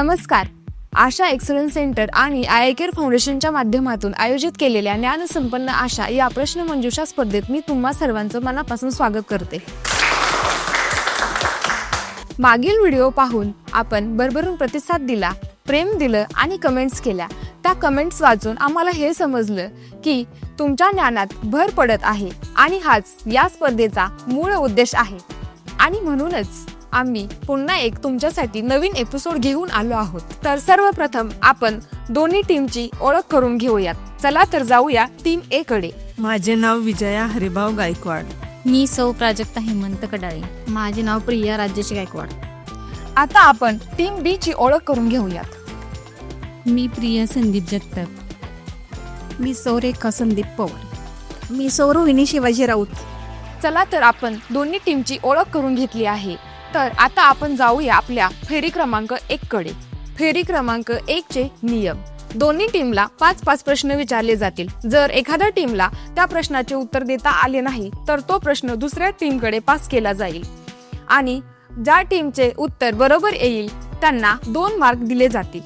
नमस्कार. Asha excellence centre आणि eye eye care फाउंडेशनच्या माध्यमातून आयोजित केलेल्या ज्ञानसंपन्न आशा या प्रश्नमंजुषा स्पर्धेत मी तुम्हा सर्वांचं मनापासून स्वागत करते. मागील व्हिडिओ पाहून आपण भरभरून प्रतिसाद दिला प्रेम दिलं आणि कमेंट्स केल्या. त्या कमेंट्स वाचून आम्हाला हे समजलं की तुमच्या ज्ञानात भर पडत आहे आणि हाच या स्पर्धेचा मूळ उद्देश आहे. आणि म्हणूनच आम्ही पुन्हा एक तुमच्यासाठी नवीन एपिसोड घेऊन आलो आहोत. तर सर्वप्रथम आपण दोन्ही टीमची ओळख करून घेऊयात. चला तर जाऊया टीम ए कडे. माझे नाव विजया हरिभाऊ गायकवाड. मी सौ प्राजक्ता हेमंत कडाळे. माझे नाव प्रिया राज्याची गायकवाड. आता आपण टीम बी ची ओळख करून घेऊयात. मी प्रिया संदीप जगताप. मी सौरेखा संदीप पवार. मी सौरविनी शिवाजी राऊत. चला तर आपण दोन्ही टीमची ओळख करून घेतली आहे. तर आता आपण जाऊया आपल्या फेरी क्रमांक एक कडे. फेरी क्रमांक एक चे नियम. दोन्ही टीमला पाच पाच प्रश्न विचारले जातील. जर एखाद्या टीमला त्या प्रश्नाचे उत्तर देता आले नाही तर तो प्रश्न दुसऱ्या टीमकडे पास केला जाईल. आणि ज्या टीमचे उत्तर बरोबर येईल त्यांना दोन मार्क दिले जातील.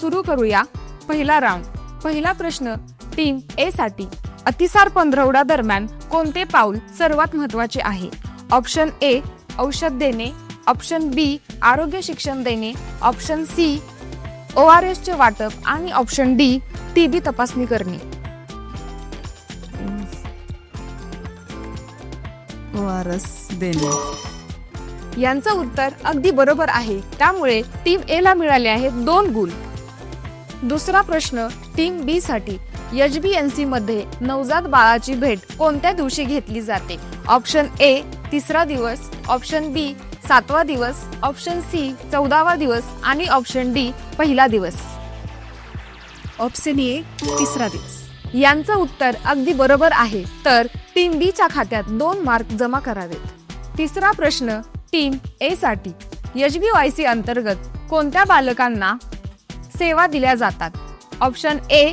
सुरू करूया पहिला राऊंड पहिला प्रश्न टीम ए साठी अतिसार पंधरवडा दरम्यान कोणते पाऊल सर्वात महत्त्वाचे आहे? ऑप्शन ए औषध देणे ऑप्शन बी आरोग्य शिक्षण देणे ऑप्शन सी ओ आर एसचे वाटप आणि ऑप्शन डी टीबी तपासणी करणे. वारस देणे. यांचं उत्तर अगदी बरोबर आहे. त्यामुळे टीम ए ला मिळाले आहेत दोन गुण. दुसरा प्रश्न टीम बी साठी एच बी एन सी मध्ये नवजात बाळाची भेट कोणत्या दिवशी घेतली जाते? ऑप्शन ए तिसरा दिवस ऑप्शन बी सातवा दिवस ऑप्शन सी चौदावा दिवस आणि ऑप्शन डी पहिला दिवस. ऑप्शन ए तिसरा दिवस. यांचं उत्तर अगदी बरोबर आहे. तर टीम बी च्या खात्यात दोन मार्क जमा करावेत. तिसरा प्रश्न टीम ए साठी एच बी वाय सी अंतर्गत कोणत्या बालकांना सेवा दिल्या जातात? ऑप्शन ए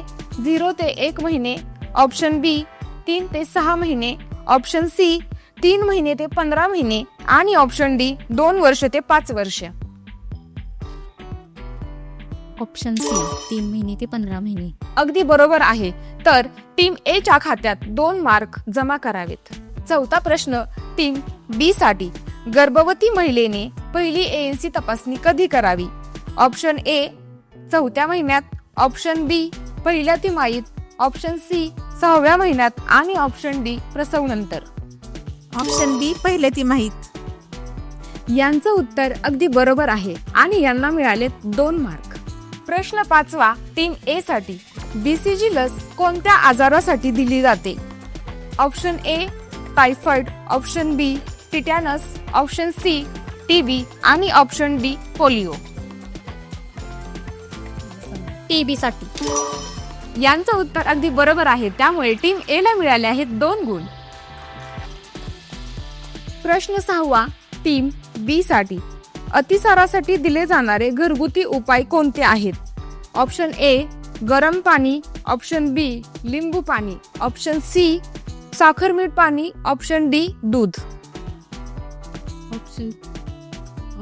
झिरो ते एक महिने ऑप्शन बी तीन ते सहा महिने ऑप्शन सी तीन महिने ते पंधरा महिने आणि ऑप्शन डी दोन वर्ष ते पाच वर्ष. ऑप्शन सी तीन महिने ते पंधरा महिने. अगदी बरोबर आहे. तर टीम ए च्या खात्यात दोन मार्क जमा करावेत. चौथा प्रश्न टीम बी साठी गर्भवती महिलेने पहिली एएनसी तपासणी कधी करावी? ऑप्शन ए चौथ्या महिन्यात. ऑप्शन बी पहिल्या तिमाहीत. ऑप्शन सी सहाव्या महिन्यात. आणि ऑप्शन डी प्रसव नंतर. ऑप्शन बी पहिले ती माहीत. यांचं उत्तर अगदी बरोबर आहे आणि यांना मिळाले दोन मार्क. प्रश्न पाचवा टीम ए साठी बीसीजी लस कोणत्या आजारासाठी दिली जाते? Option A typhoid option B tetanus option C TB आणि ऑप्शन डी पोलिओ. टीबी साठी. यांचं उत्तर अगदी बरोबर आहे त्यामुळे टीम ए ला मिळाले आहेत दोन गुण. प्रश्न सहावा टीम बी साठी. अतिसारासाठी दिले जाणारे घरगुती उपाय कोणते आहेत? ऑप्शन ए गरम पाणी. ऑप्शन बी लिंबू पाणी. ऑप्शन सी साखर मीठ पाणी. ऑप्शन डी दूध. ऑप्शन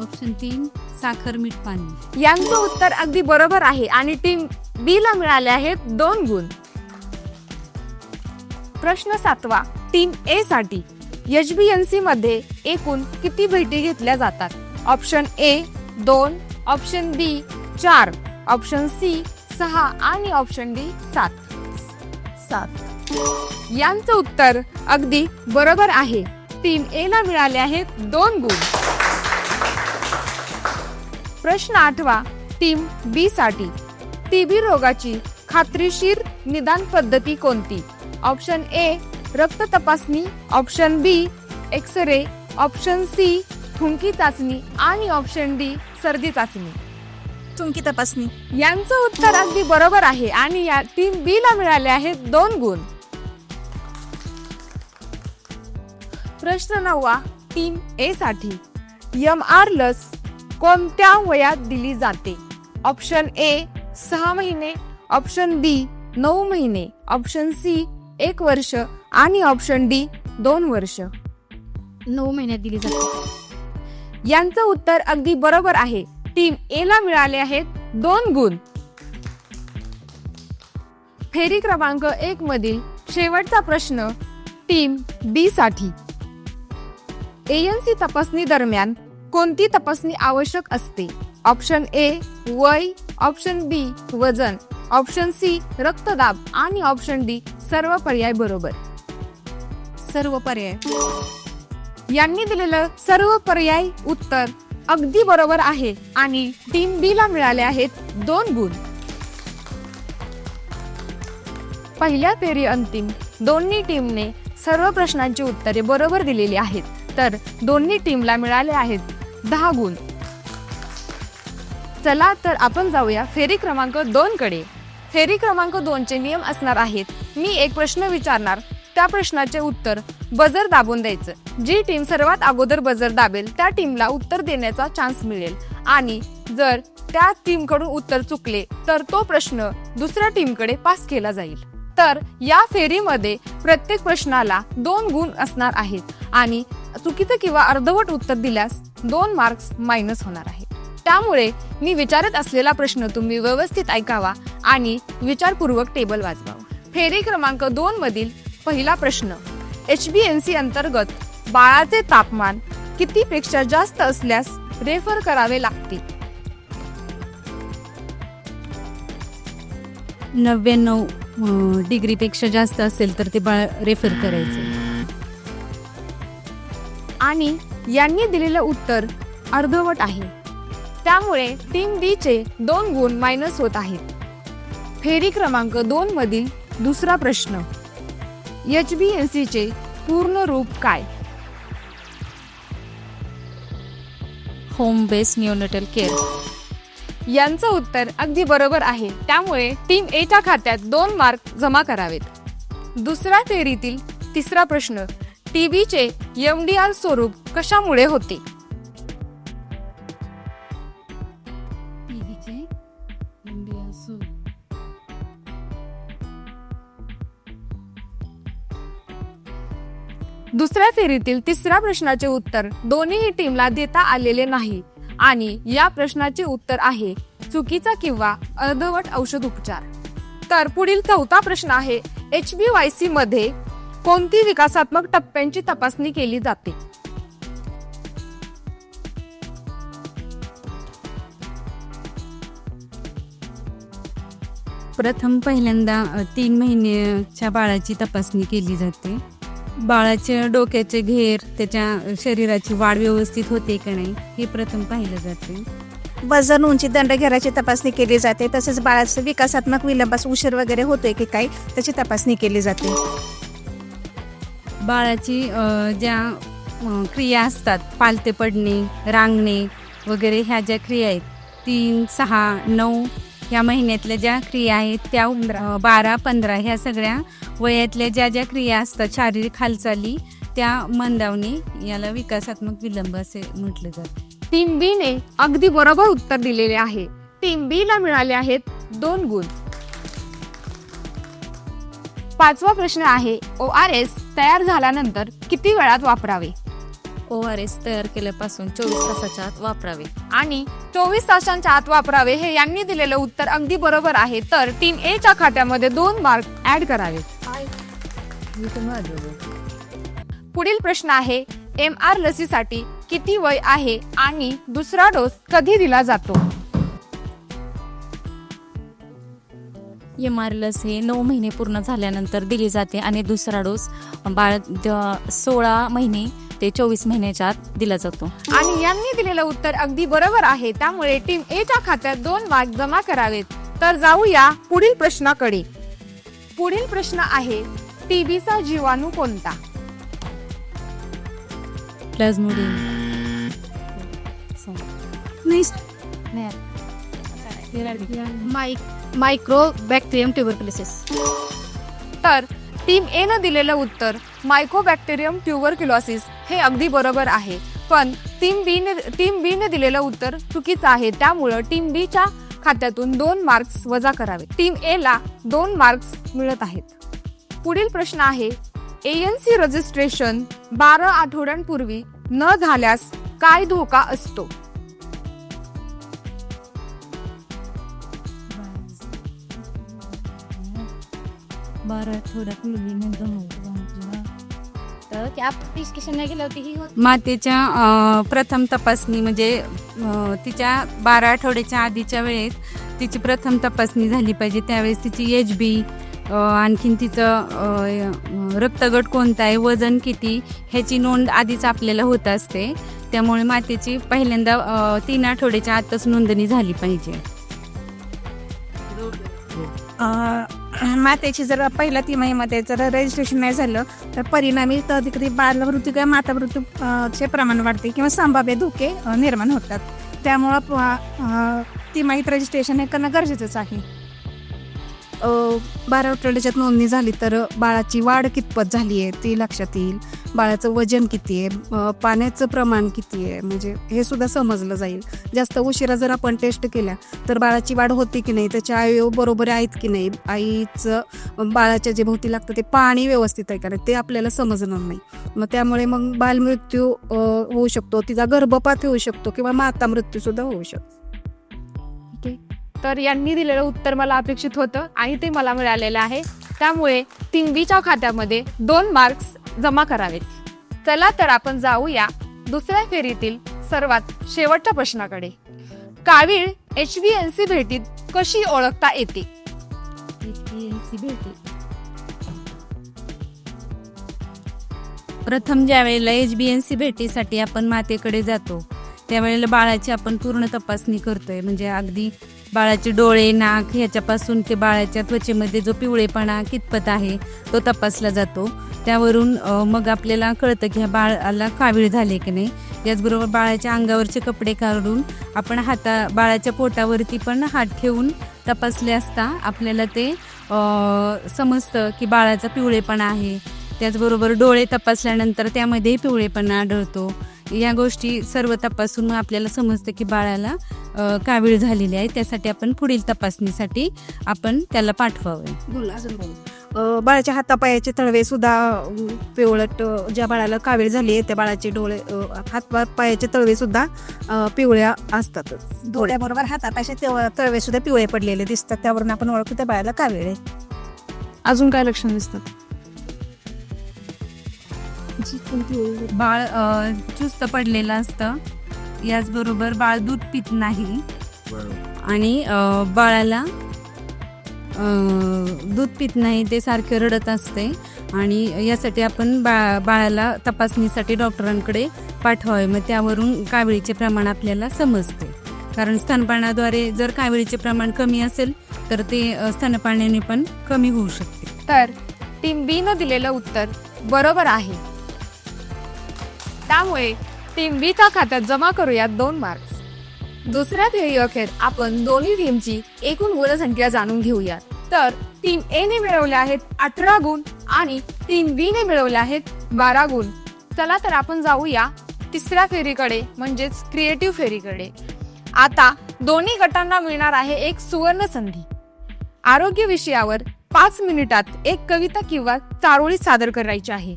ऑप्शन तीन साखर मीठ पाणी. यांचं उत्तर अगदी बरोबर आहे आणि टीम बी ला मिळाले आहेत दोन गुण. प्रश्न सातवा टीम ए साठी. एच बी एन सी मध्ये एकूण किती भेटी घेतल्या जातात? ऑप्शन ए दोन ऑप्शन बी चार ऑप्शन सी सहा आणि ऑप्शन डी सात. सात. यांचं उत्तर अगदी बरोबर आहे. टीम ए ला मिळाले आहेत दोन गुण. प्रश्न आठवा टीम बी साठी. टीबी रोगाची खात्रीशीर निदान पद्धती कोणती? ऑप्शन ए रक्त तपासणी option B X ray option C थुंकी चाचणी आणि ऑप्शन डी सर्दी चाचणी. तुमकी तपासणी. यांचं उत्तर अगदी बरोबर आहे आणि या टीम बी ला मिळाले आहेत दोन गुण. प्रश्न नववा टीम ए साठी एम आर लस कोणत्या वयात दिली जाते? ऑप्शन ए सहा महिने ऑप्शन बी नऊ महिने ऑप्शन सी एक वर्ष आणि ऑप्शन डी दोन वर्ष. नऊ महिन्यात दिली जाते. यांचं उत्तर अगदी बरोबर आहे. टीम ए ला मिळाले आहेत दोन गुण. फेरी क्रमांक एक मधील शेवटचा प्रश्न टीम बी साठी. एएनसी तपासणी दरम्यान कोणती तपासणी आवश्यक असते? ऑप्शन ए वय. ऑप्शन बी वजन. ऑप्शन सी रक्तदाब. आणि ऑप्शन डी सर्व पर्याय बरोबर. सर्व पर्याय. यांनी दिलेलं सर्व पर्याय उत्तर अगदी बरोबर आहे आणि टीम बी ला मिळाले आहेत दोन गुण. पहिल्या फेरी अंतिम दोन्ही टीमने सर्व प्रश्नांची उत्तरे बरोबर दिलेली आहेत. तर दोन्ही टीमला मिळाले आहेत दहा गुण. चला तर आपण जाऊया फेरी क्रमांक दोन कडे. फेरी क्रमांक दोनचे नियम असणार आहेत. मी एक प्रश्न विचारणार. त्या प्रश्नाचे उत्तर बजर दाबून द्यायचं. जी टीम सर्वात अगोदर बजर दाबेल त्या टीमला उत्तर देण्याचा चान्स मिळेल. आणि जर त्या टीमकडून उत्तर चुकले तर तो प्रश्न दुसऱ्या टीमकडे पास केला जाईल. तर या फेरीमध्ये प्रत्येक प्रश्नाला दोन गुण असणार आहेत. आणि चुकीचं किंवा अर्धवट उत्तर दिल्यास दोन मार्क्स मायनस होणार आहे. त्यामुळे मी विचारत असलेला प्रश्न तुम्ही व्यवस्थित ऐकावा आणि विचारपूर्वक टेबल वाजवावा फेरी क्रमांक दोन मधील पहिला प्रश्न एच बी एन सी अंतर्गत बाळाचे तापमान किती पेक्षा जास्त असल्यास रेफर करावे लागते नव्याण्णव डिग्रीपेक्षा जास्त असेल तर ते बाळ रेफर करायचं. आणि यांनी दिलेलं उत्तर अर्धवट आहे. त्यामुळे टीम बी चे दोन गुण मायनस होत आहेत. फेरी क्रमांक दोन मधील दुसरा प्रश्न एच बी एन सी चे पूर्ण रूप काय? होम बेस न्यूनटल केअर यांचं उत्तर अगदी बरोबर आहे. त्यामुळे टीम ए च्या खात्यात दोन मार्क जमा करावेत. दुसऱ्या फेरीतील तिसरा प्रश्न टीबीचे एम डी आर स्वरूप कशामुळे होते? दुसऱ्या फेरीतील तिसऱ्या प्रश्नाचे उत्तर दोन्ही टीमला देता आलेले नाही. आणि या प्रश्नाचे उत्तर आहे चुकीचा किंवा अर्धवट औषध उपचार. तर पुढील चौथा प्रश्न आहे एच बी वाय सी मध्ये कोणती विकासात्मक टप्प्यांची तपासणी केली जाते? प्रथम पहिल्यांदा तीन महिन्याच्या बाळाची तपासणी केली जाते. बाळाच्या डोक्याचे घेर त्याच्या शरीराची वाढ व्यवस्थित होते का नाही हे प्रथम पाहिलं जाते. वजन उंची दंडघेराची तपासणी केली जाते. तसेच बाळाचं विकासात्मक विलंबास उशीर वगैरे होतोय की काय त्याची तपासणी केली जाते. बाळाची ज्या क्रिया असतात पालते पडणे रांगणे वगैरे ह्या ज्या क्रिया आहेत तीन सहा नऊ ह्या महिन्यातल्या ज्या क्रिया आहेत त्या बारा पंधरा ह्या सगळ्या वयातल्या ज्या ज्या क्रिया असतात शारीरिक हालचाली त्या मंदावणे याला विकासात्मक विलंब असे म्हटलं जातं. टिंबीने अगदी बरोबर उत्तर दिलेले आहे. टिंबीला मिळाले आहेत दोन गुण. पाचवा प्रश्न आहे ओ आर एस तयार झाल्यानंतर किती वेळात वापरावे? ओ आर एस तयार केल्यापासून चोवीस तासाच्या आत वापरावे. आणि चोवीस तासांच्या आत वापरावे हे यांनी दिलेलं उत्तर अगदी बरोबर आहे. तर टीम ए च्या खात्यामध्ये दोन मार्क ऍड करावे. पुढील प्रश्न आहे एम आर लसीसाठी किती वय आहे आणि दुसरा डोस कधी दिला जातो? एम आर लस हे नऊ महिने पूर्ण झाल्यानंतर दिली जाते आणि दुसरा डोस बाळ सोळा महिने ते चोवीस महिन्याच्या आत दिला जातो. आणि यांनी दिलेलं उत्तर अगदी बरोबर आहे. त्यामुळे टीम ए च्या खात्यात दोन मार्क जमा करावेत. तर जाऊया पुढील प्रश्नाकडे. पुढील प्रश्न आहे टीबीचा जीवाणू कोणता? प्लाझ्मोडियम. माइक मायक्रो बॅक्टेरियम ट्युबरक्युलोसिस तर टीम ए न दिलेलं उत्तर मायकोबॅक्टेरियम ट्युबरक्युलोसिस हे अगदी बरोबर आहे. पण टीम बीने टीम बीने दिलेलं उत्तर चुकीचं आहे. त्यामुळं टीम बीच्या खात्यातून दोन मार्क्स वजा करावे. टीम ए ला दोन मार्क्स मिळत आहेत. पुढील प्रश्न आहे एन सी रजिस्ट्रेशन बारा आठवड्यांपूर्वी न झाल्यास काय धोका असतो? बारा आठवड्यापूर्वी नाही केलं होती ही होत. मातेच्या अ, प्रथम तपासणी म्हणजे अ, तिच्या बारा आठवड्याच्या आधीच्या वेळेस तिची प्रथम तपासणी झाली पाहिजे. त्यावेळेस तिची एच बी आणखीन तिचं अ, रक्तगट कोणता आहे वजन किती ह्याची नोंद आधीच आपल्याला होत असते. त्यामुळे मातेची पहिल्यांदा अ, तीन आठवड्याच्या आतच नोंदणी झाली पाहिजे. अं, मातेची जर पहिल्या तिमाहीमध्ये जर रजिस्ट्रेशन नाही झालं तर परिणामी कधी कधी बालमृत्यू किंवा मातामृत्यू चे प्रमाण वाढते किंवा संभाव्य धोके निर्माण होतात. त्यामुळं ती माहीत तिमाहीत रजिस्ट्रेशन हे करणं गरजेचंच आहे. बारा आठवड्याच्यात नोंदणी झाली तर बाळाची वाढ कितपत झाली आहे ती लक्षात येईल. बाळाचं वजन किती आहे? पाण्याचं प्रमाण किती आहे? म्हणजे हे सुद्धा समजलं जाईल. जास्त उशिरा जर आपण टेस्ट केल्या तर बाळाची वाढ होते की नाही? त्याचे अवयव बरोबर आहेत की नाही? आईचं बाळाच्या जे भोवती लागतं ते पाणी व्यवस्थित आहे का नाही? ते आपल्याला समजणार नाही. मग त्यामुळे मग बालमृत्यू होऊ शकतो. तिचा गर्भपात होऊ शकतो किंवा माता मृत्यूसुद्धा होऊ शकतो. तर यांनी दिलेलं उत्तर मला अपेक्षित होतं आणि ते मला मिळालेलं आहे. त्यामुळे टिंबीच्या खात्यामध्ये दोन मार्क्स जमा करावेत. चला तर आपण जाऊया दुसऱ्या फेरीतील सर्वात शेवटच्या प्रश्नाकडे. कावीळ एच बी एन सी भेटीत कशी ओळखता येते? भेटी. प्रथम ज्या वेळेला एच बी एन सी भेटीसाठी आपण मातेकडे जातो त्यावेळेला बाळाची आपण पूर्ण तपासणी करतोय. म्हणजे अगदी बाळाचे डोळे नाक ह्याच्यापासून ते बाळाच्या त्वचेमध्ये जो पिवळेपणा कितपत आहे तो तपासला जातो. त्यावरून मग आपल्याला कळतं की ह्या बाळाला कावीळ झाले की नाही. याचबरोबर बाळाच्या अंगावरचे कपडे काढून आपण हाता बाळाच्या पोटावरती पण हात ठेवून तपासले असता आपल्याला ते समजतं की बाळाचा पिवळेपणा आहे. त्याचबरोबर डोळे तपासल्यानंतर त्यामध्येही पिवळेपणा आढळतो. या गोष्टी सर्व तपासून मग आपल्याला समजतं की बाळाला कावीळ झालेली आहे. त्यासाठी आपण पुढील तपासणीसाठी आपण त्याला पाठवावे. बोल अजून बोल. अ, बाळाच्या हातापायाचे तळवे सुद्धा पिवळट ज्या बाळाला कावीळ झाली आहे त्या बाळाचे डोळे अ, हात पायाचे तळवे सुद्धा अ, पिवळ्या असतातच. डोळ्याबरोबर हातापायचे तळवे सुद्धा पिवळे पडलेले दिसतात. त्यावरून आपण ओळखतो त्या बाळाला कावीळ आहे. अजून काय लक्षण दिसतात? बाळ चुस्त पडलेलं असतं. याचबरोबर बाळ दूध पित नाही. आणि बाळाला दूध पित नाही ते सारखे रडत असते. आणि यासाठी आपण बा बाळाला तपासणीसाठी डॉक्टरांकडे पाठवावे. मग त्यावरून काविळीचे प्रमाण आपल्याला समजते. कारण स्तनपानाद्वारे जर काविळीचे प्रमाण कमी असेल तर ते स्तनपाण्याने पण कमी होऊ शकते. तर टीम बी न दिलेलं उत्तर बरोबर आहे. त्यामुळे टीम बीच्या खात्यात जमा करूयात दोन मार्क्स दुसऱ्या ध्येय अखेर आपण दोन्ही टीमची एकूण गुणसंख्या जाणून घेऊयात. तर टीम ए ने मिळवले आहेत अठरा गुण आणि टीम बी ने मिळवले आहेत बारा गुण. चला तर आपण जाऊया तिसऱ्या फेरीकडे म्हणजेच क्रिएटिव्ह फेरीकडे. आता दोन्ही गटांना मिळणार आहे एक सुवर्ण संधी. आरोग्य विषयावर पाच मिनिटात एक कविता किंवा चारोळी सादर करायची आहे.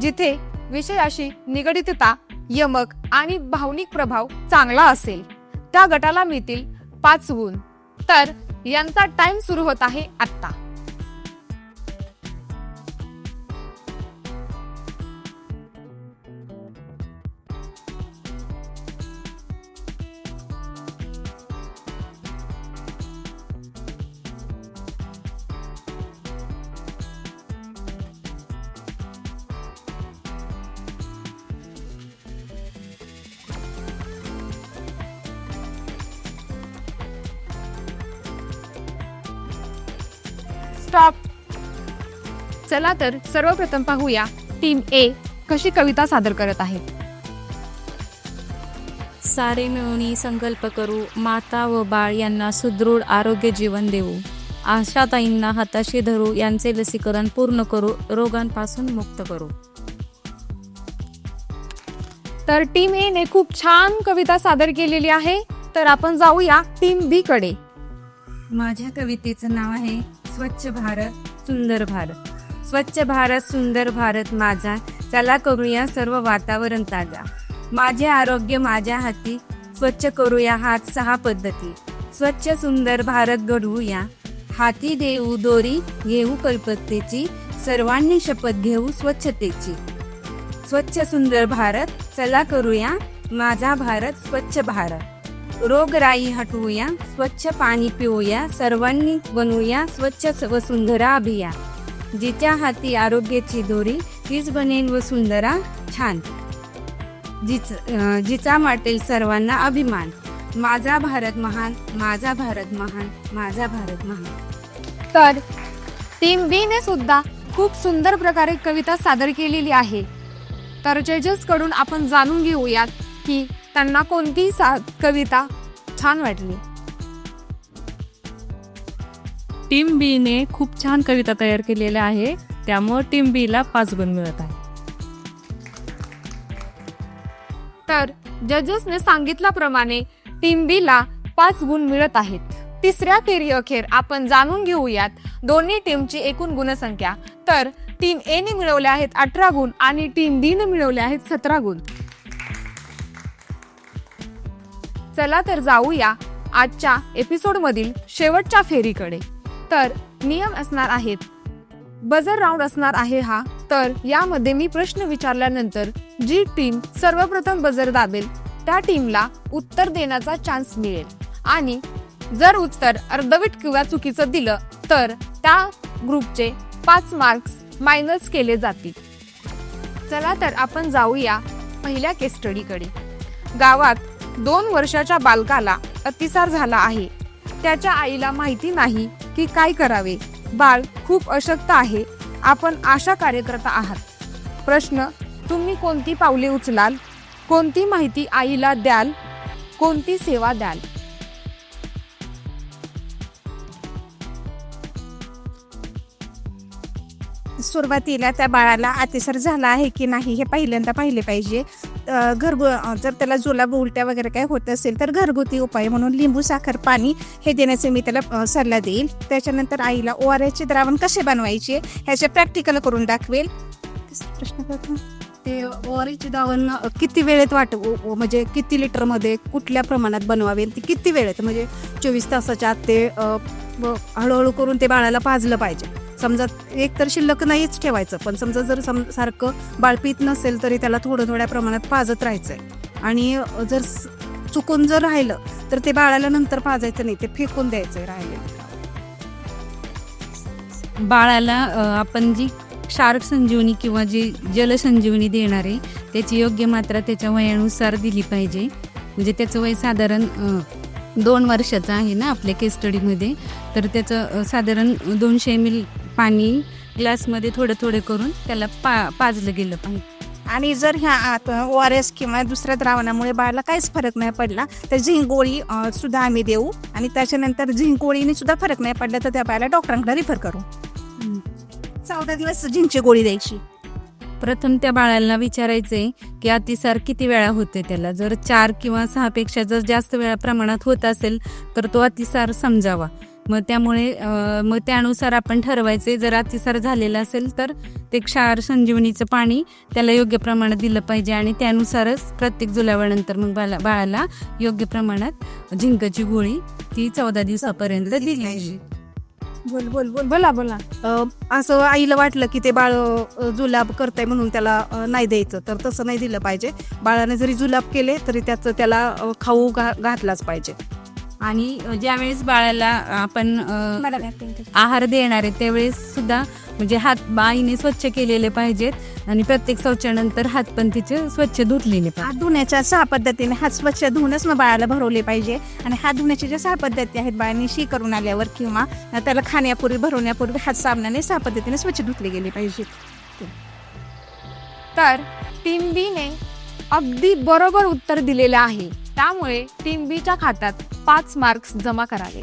जिथे विषयाशी निगडितता यमक आणि भावनिक प्रभाव चांगला असेल. त्या गटाला मिळतील पाच गुण. तर यांचा टाइम सुरू होत आहे आत्ता. चला तर सर्वप्रथम पाहूया टीम ए कशी कविता सादर करत आहे. सारे मिळून संकल्प करू माता व बाळ यांना सुदृढ आरोग्य जीवन देऊ. आशाताईंना हाताशी धरू यांचे लसीकरण पूर्ण करू रोगांपासून मुक्त करू. तर टीम ए ने खूप छान कविता सादर केलेली आहे तर आपण जाऊया टीम बी कडे. माझ्या कवितेचं नाव आहे स्वच्छ भारत सुंदर भारत. स्वच्छ भारत सुंदर भारत माझा. चला करूया सर्व वातावरण ताजा. माझे आरोग्य माझ्या हाती. स्वच्छ करूया हात सहा पद्धती. स्वच्छ सुंदर भारत घडवूया. हाती देऊ दोरी घेऊ कल्पतेची सर्वांनी शपथ घेऊ स्वच्छतेची. स्वच्छ सुंदर भारत. चला करूया माझा भारत स्वच्छ भारत. रोगराई हटवूया. स्वच्छ पाणी पिऊया. सर्वांनी बनवूया स्वच्छ वसुंधरा अभियान. जिच्या हाती आरोग्याची दोरी तीच बनेल सुंदरा छान. जिच जिचा वाटेल सर्वांना अभिमान. माझा भारत महान माझा भारत महान माझा भारत महान. तर टीम बी ने सुद्धा खूप सुंदर प्रकारे कविता सादर केलेली आहे. तर जजेसकडून आपण जाणून घेऊयात की त्यांना कोणती सा कविता छान वाटली. टीम बीने खूप छान कविता तयार केलेल्या आहे. त्यामुळे टीम बीला पाच गुण मिळत आहे. तर जजेसने सांगितल्याप्रमाणे टीम बीला पाच गुण मिळत आहेत. तिसऱ्या फेरी अखेर आपण जाणून घेऊयात. दोन्ही टीमची एकूण गुणसंख्या. तर टीम ए ने मिळवले आहेत अठरा गुण आणि टीम बी ने मिळवले आहेत सतरा गुण. चला तर जाऊया आजच्या एपिसोडमधील शेवटच्या फेरीकडे. तर नियम असणार आहेत. बजर राऊंड असणार आहे हा. तर यामध्ये मी प्रश्न विचारल्यानंतर जी टीम सर्वप्रथम बजर दाबेल त्या टीमला उत्तर देण्याचा चान्स मिळेल. आणि जर उत्तर अर्धवीट किंवा चुकीचं दिलं तर त्या ग्रुपचे पाच मार्क्स मायनस केले जातील. चला तर आपण जाऊया पहिल्या केस स्टडीकडे गावात दोन वर्षाच्या बालकाला अतिसार झाला आहे. त्याच्या आईला माहिती नाही की काय करावे? बाळ खूप अशक्त आहे. आपण आशा कार्यकर्ता आहात. प्रश्न तुम्ही कोणती पावले उचलाल? कोणती माहिती आईला द्याल? कोणती सेवा द्याल? सुरुवातीला त्या बाळाला अतिसार झाला आहे की नाही हे पहिल्यांदा पाहिले पाहिजे. घरगु जर त्याला जुलाब उलट्या वगैरे काय होत असेल तर घरगुती उपाय म्हणून लिंबू साखर पाणी हे देण्याचे मी त्याला सल्ला देईल. त्याच्यानंतर आईला ओ आर एसचे द्रावण कसे बनवायचे ह्याचे प्रॅक्टिकल करून दाखवेल. प्रश्न करतो ते ओवारीचे दावण किती वेळेत वाट म्हणजे किती लिटरमध्ये कुठल्या प्रमाणात बनवावे ते किती वेळेत म्हणजे चोवीस तासाच्या आत ते हळूहळू करून ते बाळाला पाजलं पाहिजे. समजा एक तर शिल्लक नाहीच ठेवायचं पण समजा जर सम सारखं बाळपीत नसेल तरी त्याला थोडं थोड्या प्रमाणात पाजत राहायचंय. आणि जर चुकून जर राहिलं तर ते बाळाला नंतर पाजायचं नाही ते फेकून द्यायचंय राहिले बाळाला आपण जी क्षारक संजीवनी किंवा जी जलसंजीवनी देणारे त्याची योग्य मात्रा त्याच्या वयानुसार दिली पाहिजे. म्हणजे त्याचं वय साधारण दोन वर्षाचं आहे ना आपल्या केस स्टडीमध्ये. तर त्याचं साधारण दोनशे एम एल पाणी ग्लासमध्ये थोडं थोडं करून त्याला पा पाजलं गेलं पाहिजे आणि जर ह्या ओ आर एस किंवा दुसऱ्या द्रावणामुळे बाळाला काहीच फरक नाही पडला तर झिंक गोळी अ, सुद्धा आम्ही देऊ. आणि त्याच्यानंतर झिंक गोळीने सुद्धा फरक नाही पडला तर त्या बाळाला डॉक्टरांकडे रिफर करू. चौदा दिवस झिंकची गोळी द्यायची. प्रथम त्या बाळाला विचारायचंय की अतिसार किती वेळा होते त्याला? जर चार किंवा सहापेक्षा जर जास्त वेळा प्रमाणात होत असेल तर तो अतिसार समजावा. मग त्यामुळे मग त्यानुसार आपण ठरवायचे. जर अतिसार झालेला असेल तर ते क्षार संजीवनीचं पाणी त्याला योग्य प्रमाणात दिलं पाहिजे आणि त्यानुसारच प्रत्येक जुलावानंतर मग बाळा बाळाला योग्य प्रमाणात झिंकाची गोळी ती चौदा दिवसापर्यंत दिली पाहिजे बोल बोल. बोल बोला. बोला असं आईला वाटलं की ते बाळ जुलाब करतंय म्हणून त्याला नाही द्यायचं. तर तसं नाही दिलं पाहिजे. बाळाने जरी जुलाब केले तरी त्याचं त्याला खाऊ घा घातलाच पाहिजे. आणि ज्यावेळेस बाळाला आपण. आहार देणार आहे त्यावेळेस सुद्धा म्हणजे हात बाईने स्वच्छ केलेले पाहिजेत आणि प्रत्येक शौचानंतर हात पण तिचे स्वच्छ धुतलेले पाहिजे हात धुण्याच्या सहा पद्धतीने हात स्वच्छ धुवूनच मग बाळाला भरवले पाहिजे आणि हात धुण्याच्या ज्या सहा पद्धती आहेत बाळाने शी करून आल्यावर किंवा त्याला खाण्यापूर्वी भरवण्यापूर्वी हात साबणाने सहा पद्धतीने स्वच्छ धुतले गेले पाहिजे तर टीम बी ने अगदी बरोबर उत्तर दिलेलं आहे. त्यामुळे टीम बी च्या खात्यात पाच मार्क्स जमा करावे.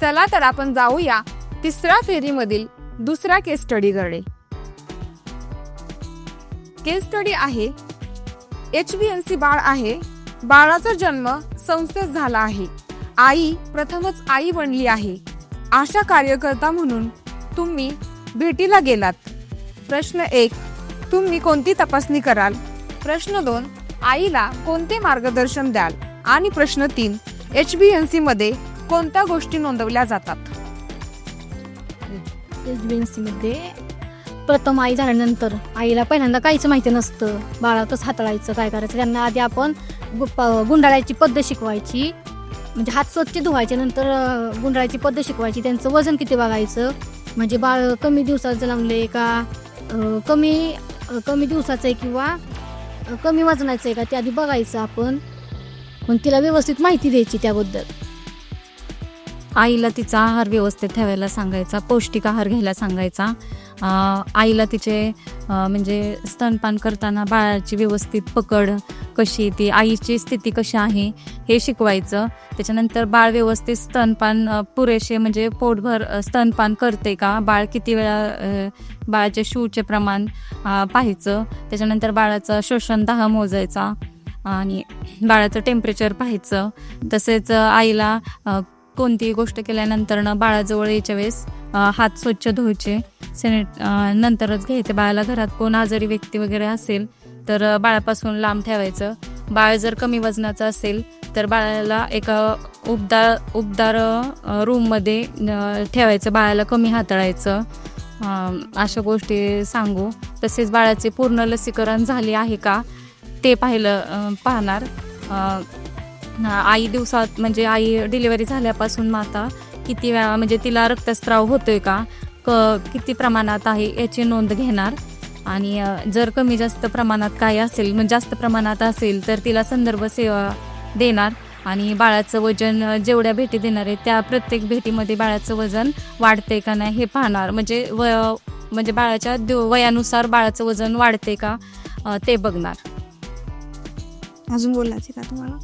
चला तर आपण जाऊया तिसऱ्या फेरीमधील दुसऱ्या केस स्टडीकडे केस स्टडी आहे एच बी एन सी बाळ आहे बाळाचा जन्म संस्थेत झाला आहे. आई प्रथमच आई बनली आहे. आशा कार्यकर्ता म्हणून तुम्ही भेटीला गेलात. प्रश्न एक तुम्ही कोणती तपासणी कराल? प्रश्न दोन आईला कोणते मार्गदर्शन द्याल? आणि प्रश्न तीन एच बी एन सीमध्ये कोणत्या गोष्टी नोंदवल्या जातात? मध्ये प्रथम आई झाल्यानंतर आईला पहिल्यांदा काहीच माहिती नसतं. बाळा कसं हाताळायचं काय करायचं? त्यांना आधी आपण गु- प- गुंडाळायची पद्धत शिकवायची. म्हणजे हात स्वच्छ धुवायचे नंतर अं, गुंडाळायची पद्धत शिकवायची. त्यांचं वजन किती बघायचं म्हणजे बाळ कमी दिवसात जन्मले का अं, कमी कमी दिवसाचं आहे किंवा कमी वजनाचं आहे का ते आधी बघायचं आपण. पण तिला व्यवस्थित माहिती द्यायची त्याबद्दल. आईला तिचा आहार व्यवस्थित ठेवायला सांगायचा पौष्टिक आहार घ्यायला सांगायचा. आईला तिचे म्हणजे स्तनपान करताना बाळाची व्यवस्थित पकड कशी ती आईची स्थिती कशी आहे हे शिकवायचं. त्याच्यानंतर बाळ व्यवस्थित स्तनपान पुरेसे म्हणजे पोटभर स्तनपान करते का बाळ किती वेळा बाळाचे शूचे प्रमाण पाहायचं. त्याच्यानंतर बाळाचं श्वसन दाह मोजायचा आणि बाळाचं टेम्परेचर पाहायचं. तसेच आईला कोणतीही गोष्ट केल्यानंतरनं बाळाजवळ यायच्या वेळेस हात स्वच्छ धुवायचे सॅनिट नंतरच घ्यायचे. बाळाला घरात कोण आजारी व्यक्ती वगैरे असेल तर बाळापासून लांब ठेवायचं. बाळ जर कमी वजनाचं असेल तर बाळाला एका उबदार उबदार रूममध्ये ठेवायचं. बाळाला कमी हाताळायचं. अशा गोष्टी सांगू. तसेच बाळाचे पूर्ण लसीकरण झाले आहे का ते पाहिलं पाहणार. आई दिवसात म्हणजे आई डिलिव्हरी झाल्यापासून माता किती वेळा म्हणजे तिला रक्तस्राव होतोय का? क किती प्रमाणात आहे याची नोंद घेणार? आणि जर कमी जास्त प्रमाणात काय असेल म्हणजे जास्त प्रमाणात असेल तर तिला संदर्भ सेवा देणार. आणि बाळाचं वजन जेवढ्या भेटी देणार आहे त्या प्रत्येक भेटीमध्ये बाळाचं वजन वाढते का नाही हे पाहणार. म्हणजे व म्हणजे बाळाच्या दिव- वयानुसार बाळाचं वजन वाढते का ते बघणार. अजून बोलायचे का तुम्हाला?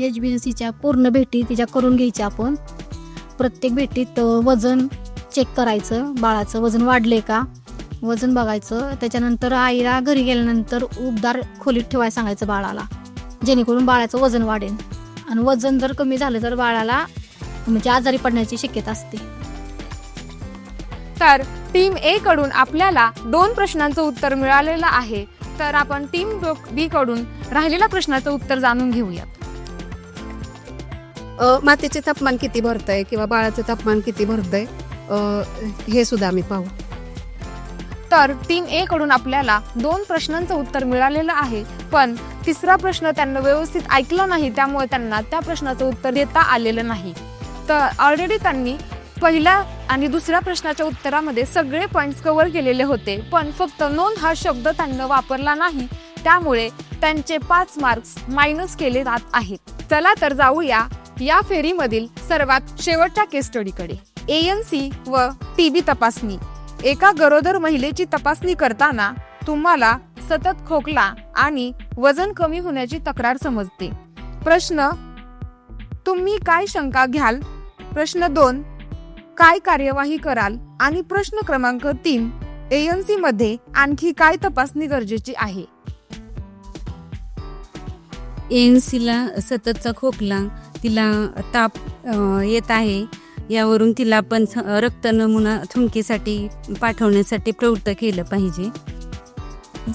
एच बी एन सीच्या पूर्ण भेटी तिच्या करून घ्यायच्या आपण. प्रत्येक भेटीत वजन चेक करायचं. बाळाचं वजन वाढले का? वजन बघायचं. त्याच्यानंतर आईला घरी गेल्यानंतर उबदार खोलीत ठेवायला सांगायचं बाळाला जेणेकरून बाळाचं वजन वाढेल. आणि वजन जर कमी झालं तर बाळाला म्हणजे आजारी पडण्याची शक्यता असते. तर टीम ए कडून आपल्याला दोन प्रश्नांचं उत्तर मिळालेलं आहे. तर आपण टीम बी कडून राहिलेल्या प्रश्नाचं उत्तर जाणून घेऊयात. मातेचे तापमान किती भरतंय किंवा बाळाचं तापमान किती भरतंय हे सुद्धा आम्ही पाहू. तर टीम ए कडून आपल्याला दोन प्रश्नांचं उत्तर मिळालेलं आहे पण तिसरा प्रश्न त्यांना व्यवस्थित ऐकला नाही त्यामुळे त्यांना त्या प्रश्नाचं उत्तर देता आलेलं नाही. तर ऑलरेडी त्यांनी पहिल्या आणि दुसऱ्या प्रश्नाच्या उत्तरामध्ये सगळे पॉईंट्स कव्हर केलेले होते पण फक्त नोंद हा शब्द त्यांना वापरला नाही त्यामुळे त्यांचे पाच मार्क्स मायनस केले जात आहेत. चला तर जाऊया या फेरीमधील सर्वात शेवटच्या केस स्टडीकडे. एन सी व टीबी तपासणी. एका गरोदर महिलेची तपासणी करताना तुम्हाला सतत खोकला आणि वजन कमी होण्याची तक्रार समजते. प्रश्न तुम्ही काय शंका घ्याल? प्रश्न दोन काय कार्यवाही कराल? आणि प्रश्न क्रमांक तीन एएनसी मध्ये आणखी काय तपासणी गरजेची आहे? एन सीला सततचा खोकला तिला ताप येत आहे. यावरून तिला आपण थ- रक्त नमुना थुंकीसाठी पाठवण्यासाठी प्रवृत्त केलं पाहिजे.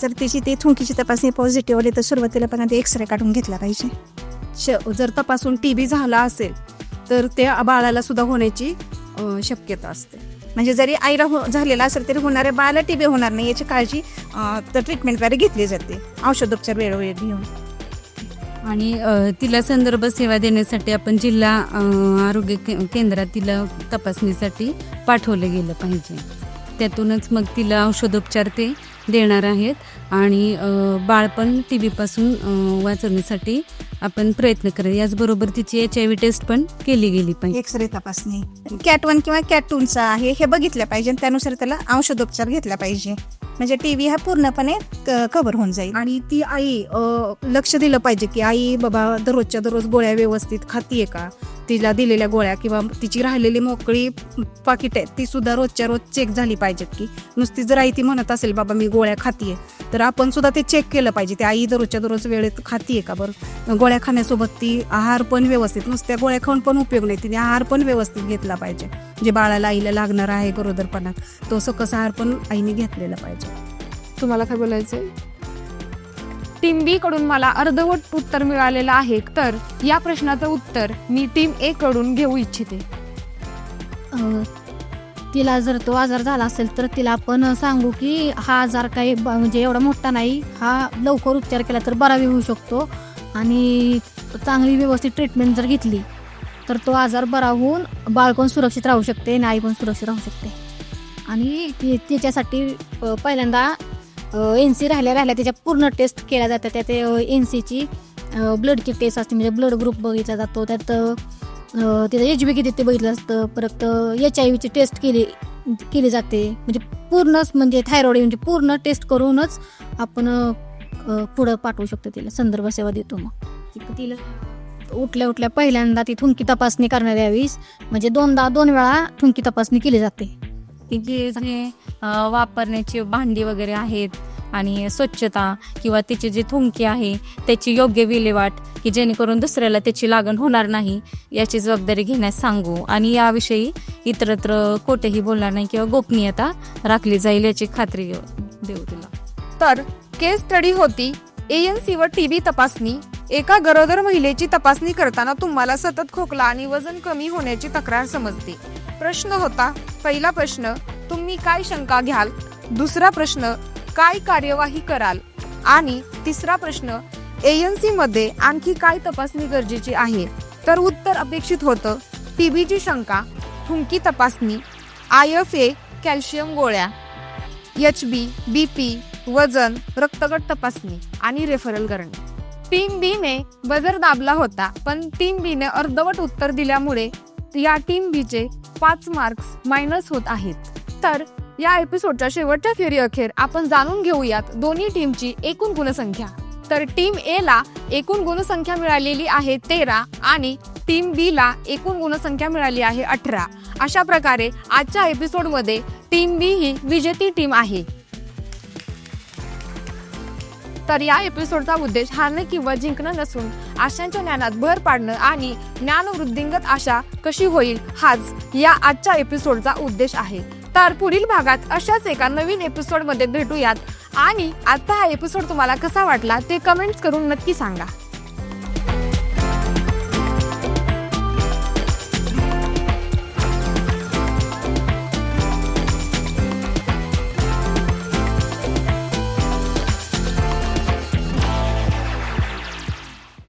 जर तिची ती थुंकीची तपासणी पॉझिटिव्ह आली तर सुरुवातीला पण आधी एक्सरे काढून घेतला पाहिजे. श जर तपासून टी बी झाला असेल तर त्या बाळाला सुद्धा होण्याची शक्यता असते. म्हणजे जरी आईला हो झालेला असेल तरी होणाऱ्या बाळाला टीबी होणार नाही याची काळजी तर ट्रीटमेंटद्वारे घेतली जाते. औषधोपचार वेळोवेळी घेऊन. आणि तिला संदर्भ सेवा देण्यासाठी आपण जिल्हा आरोग्य के- केंद्रात तिला तपासणीसाठी पाठवलं गेलं पाहिजे. त्यातूनच मग तिला औषधोपचार ते देणार आहेत आणि बाळपण टी व्हीपासून वाचवण्यासाठी आपण प्रयत्न करा याचबरोबर तिची एच आय व्ही टेस्ट पण केली गेली पाहिजे. एक्सरे तपासणी. कॅट वन किंवा कॅट टूनचा आहे हे बघितलं पाहिजे आणि त्यानुसार त्याला औषधोपचार घेतला पाहिजे. म्हणजे टीव्ही हा पूर्णपणे कव्हर होऊन जाईल. आणि ती आई लक्ष दिलं पाहिजे की आई बाबा दररोजच्या दररोज गोळ्या व्यवस्थित खातीये का? तिला दिलेल्या गोळ्या किंवा तिची राहिलेली मोकळी पाकिट आहेत ती सुद्धा रोजच्या रोज चेक झाली पाहिजेत की. नुसती जर आई ती म्हणत असेल बाबा मी गोळ्या खातीये. तर आपण सुद्धा ते चेक केलं पाहिजे. ती आई दररोजच्या दररोज वेळेत खातीये का बरं? गोळ्या खाण्यासोबत ती आहार पण व्यवस्थित नुसत्या गोळ्या खाऊन पण उपयोग नाही. तिने आहार पण व्यवस्थित घेतला पाहिजे. जे बाळाला आईला लागणार आहे गरोदरपणात तो सकस आहार पण आईने घेतलेला पाहिजे. तुम्हाला काय बोलायचंय? टीम बी कडून मला अर्धवट उत्तर मिळालेलं आहे तर या प्रश्नाचं उत्तर मी टीम ए कडून घेऊ इच्छिते. तिला जर तो आजार झाला असेल तर तिला आपण सांगू की हा आजार काही ब- म्हणजे एवढा मोठा नाही हा लवकर उपचार केला तर बरा बी होऊ शकतो. आणि चांगली व्यवस्थित ट्रीटमेंट जर घेतली तर तो आजार बरा होऊन बाळ पण सुरक्षित राहू शकते आणि आई पण सुरक्षित राहू शकते. आणि ती- त्याच्यासाठी अ, पहिल्यांदा एन सी राहिल्या राहिल्या त्याच्या पूर्ण टेस्ट केल्या जातात. त्यात एन सीची ब्लड किट टेस्ट असते. म्हणजे ब्लड ग्रुप बघितला जातो. त्यात त्याचं एच बी किती ते बघितलं असतं. परत एच आय व्हीची टेस्ट केली केली जाते. म्हणजे पूर्णच म्हणजे थायरॉइड म्हणजे पूर्ण टेस्ट करूनच आपण पुढं पाठवू शकतो तिला. संदर्भ सेवा देतो मग. तिला उठल्या उठल्या पहिल्यांदा ती थुंकी तपासणी करणार यावेळेस. म्हणजे दोनदा दोन वेळा थुंकी तपासणी केली जाते. जे वापरण्याची भांडी वगैरे आहेत आणि स्वच्छता किंवा तिचे जे थुंकी आहे त्याची योग्य विल्हेवाट की जेणेकरून दुसऱ्याला त्याची लागण होणार नाही याची जबाबदारी घेण्यास सांगू. आणि याविषयी इतरत्र कोठेही बोलणार नाही किंवा गोपनीयता राखली जाईल याची खात्री देऊ तिला. तर केस स्टडी होती एएनसी व टी बी तपासणी एका गरोदर महिलेची तपासणी करताना तुम्हाला सतत खोकला आणि वजन कमी होण्याची तक्रार समजते. प्रश्न होता. पहिला प्रश्न तुम्ही काय शंका घ्याल? दुसरा प्रश्न काय कार्यवाही कराल? आणि तिसरा प्रश्न एएनसी मध्ये आणखी काय तपासणी गरजेची आहे? तर उत्तर अपेक्षित होतं टीबीची शंका थुंकी तपासणी आय एफ ए कॅल्शियम गोळ्या एच बी बी पी वजन रक्तगट तपासणी आणि रेफरल करणे. टीम बीने बजर दाबला होता पण टीम बीने अर्धवट उत्तर दिल्यामुळे या टीम बीचे पाच मार्क्स मायनस होत आहेत. तर या एपिसोडच्या शेवटच्या फेरी अखेर आपण जाणून घेऊयात दोन्ही टीमची एकूण गुणसंख्या. तर टीम ए ला एकूण गुणसंख्या मिळालेली आहे तेरा आणि टीम बी ला एकूण गुणसंख्या मिळाली आहे अठरा. अशा प्रकारे आजच्या एपिसोडमध्ये टीम बी ही विजेती टीम आहे. तर या एपिसोडचा उद्देश हारणे किंवा जिंकणं नसून आशांच्या ज्ञानात भर पाडणं आणि ज्ञानवृद्धिंगत आशा कशी होईल हाच या आजच्या एपिसोडचा उद्देश आहे. तर पुढील भागात अशाच एका नवीन एपिसोडमध्ये भेटूयात. आणि आता हा एपिसोड तुम्हाला कसा वाटला ते कमेंट्स करून नक्की सांगा.